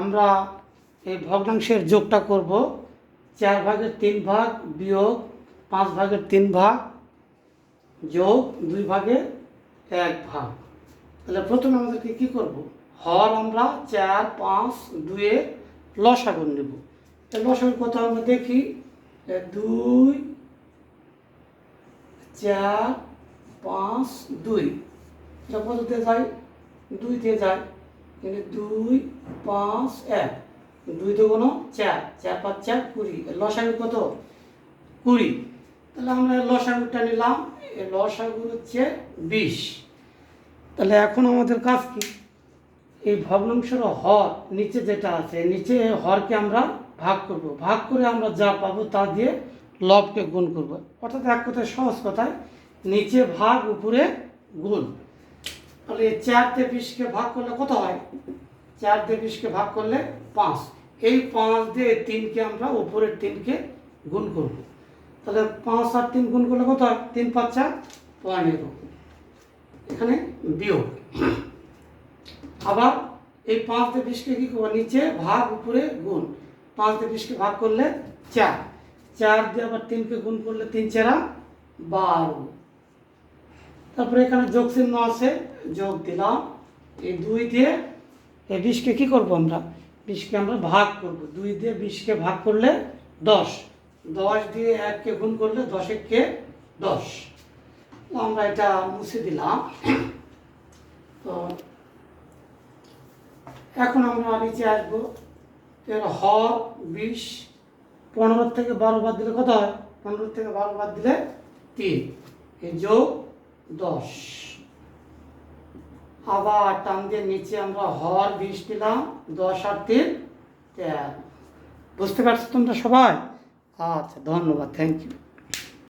আমরা এই ভগ্নাংশের যোগটা করব চার ভাগের তিন ভাগ বিয়োগ পাঁচ ভাগের তিন ভাগ যোগ দুই ভাগের এক ভাগ। তাহলে প্রথমে আমাদেরকে কী করব? হর আমরা চার, পাঁচ, দুয়ে লসাগুন নেব। লসাগুন কত আমরা দেখি? দুই, চার, পাঁচ, দুই। এটা কততে যায়? দুই দিয়ে যায়। কিন্তু দুই পাঁচ এক। দুই তো কোনো, চার। চার পাঁচ চার, কুড়ি। লসাগু কত? কুড়ি। তাহলে আমরা লসাগুটা নিলাম। লসাগু হচ্ছে বিশ। তাহলে এখন আমাদের কাজ কি? এই ভগ্নাংশের হর নিচে যেটা আছে, নিচে হরকে আমরা ভাগ করব। ভাগ করে আমরা যা পাবো তা দিয়ে লবকে গুণ করব। অর্থাৎ এক কথায় সহজ কথায়, নিচে ভাগ, উপরে গুণ। তাহলে এই চার বিশকে ভাগ করলে কত হয়? চার দিয়ে বিশকে ভাগ করলে পাঁচ। এই পাঁচ দিয়ে তিনকে আমরা উপরের তিনকে গুণ করব। তাহলে পাঁচ আর তিন গুণ করলে কত হয়? তিন পাঁচ চার পনেরো এখানে বিয়োগ। আবার এই পাঁচ দিয়ে বিশকে কী করব? নিচে ভাগ, উপরে গুণ। পাঁচ দিয়ে বিশকে ভাগ করলে চার। চার দিয়ে আবার তিনকে গুণ করলে তিন চারা বারো। তারপরে এখানে যোগ চিহ্ন আছে, যোগ দিলাম। এই দুই দিয়ে এই বিশকে কী করব আমরা? বিশকে আমরা ভাগ করব। দুই দিয়ে বিশকে ভাগ করলে দশ। দশ দিয়ে এককে গুণ করলে দশ এককে দশ। আমরা এটা মুছে দিলাম। তো এখন আমরা নিচে আসব। এর হর বিশ। পনেরো থেকে বারো বাদ দিলে কত হয়? পনেরো থেকে বারো বাদ দিলে তিন। এই যোগ দশ। আবার টান দিয়ে নিচে আমরা হর বিশ দিলাম, দশ আর তিন, তেরো। বুঝতে পারছ তোমরা সবাই? আচ্ছা ধন্যবাদ থ্যাংক ইউ